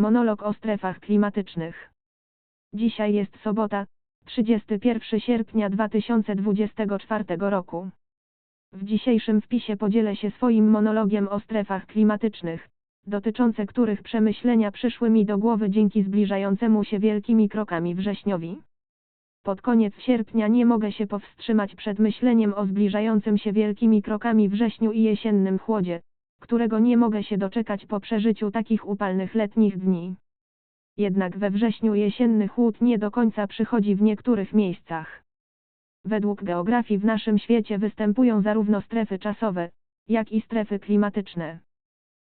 Monolog o strefach klimatycznych. Dzisiaj jest sobota, 31 sierpnia 2024 roku. W dzisiejszym wpisie podzielę się swoim monologiem o strefach klimatycznych, dotyczące których przemyślenia przyszły mi do głowy dzięki zbliżającemu się wielkimi krokami wrześniowi. Pod koniec sierpnia nie mogę się powstrzymać przed myśleniem o zbliżającym się wielkimi krokami wrześniu i jesiennym chłodzie, którego nie mogę się doczekać po przeżyciu takich upalnych letnich dni. Jednak we wrześniu jesienny chłód nie do końca przychodzi w niektórych miejscach. Według geografii w naszym świecie występują zarówno strefy czasowe, jak i strefy klimatyczne.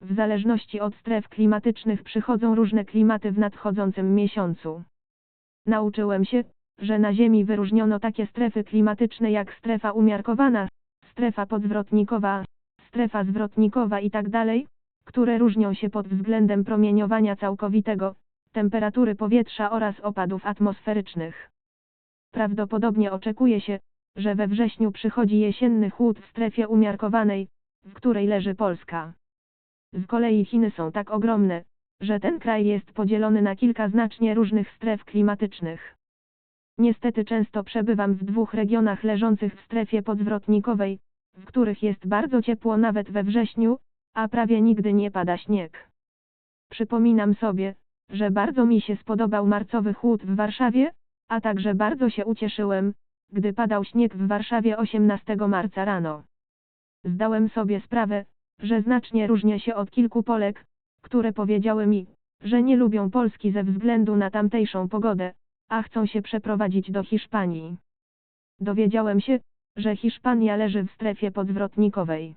W zależności od stref klimatycznych przychodzą różne klimaty w nadchodzącym miesiącu. Nauczyłem się, że na Ziemi wyróżniono takie strefy klimatyczne jak strefa umiarkowana, strefa podzwrotnikowa, strefa zwrotnikowa itd., które różnią się pod względem promieniowania całkowitego, temperatury powietrza oraz opadów atmosferycznych. Prawdopodobnie oczekuje się, że we wrześniu przychodzi jesienny chłód w strefie umiarkowanej, w której leży Polska. Z kolei Chiny są tak ogromne, że ten kraj jest podzielony na kilka znacznie różnych stref klimatycznych. Niestety często przebywam w dwóch regionach leżących w strefie podzwrotnikowej, w których jest bardzo ciepło nawet we wrześniu, a prawie nigdy nie pada śnieg. Przypominam sobie, że bardzo mi się spodobał marcowy chłód w Warszawie, a także bardzo się ucieszyłem, gdy padał śnieg w Warszawie 18 marca rano. Zdałem sobie sprawę, że znacznie różnię się od kilku Polek, które powiedziały mi, że nie lubią Polski ze względu na tamtejszą pogodę, a chcą się przeprowadzić do Hiszpanii. Dowiedziałem się, że Hiszpania leży w strefie podzwrotnikowej.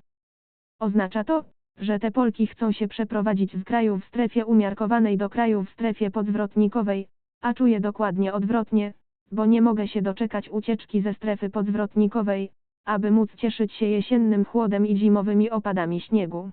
Oznacza to, że te Polki chcą się przeprowadzić z kraju w strefie umiarkowanej do kraju w strefie podzwrotnikowej, a czuję dokładnie odwrotnie, bo nie mogę się doczekać ucieczki ze strefy podzwrotnikowej, aby móc cieszyć się jesiennym chłodem i zimowymi opadami śniegu.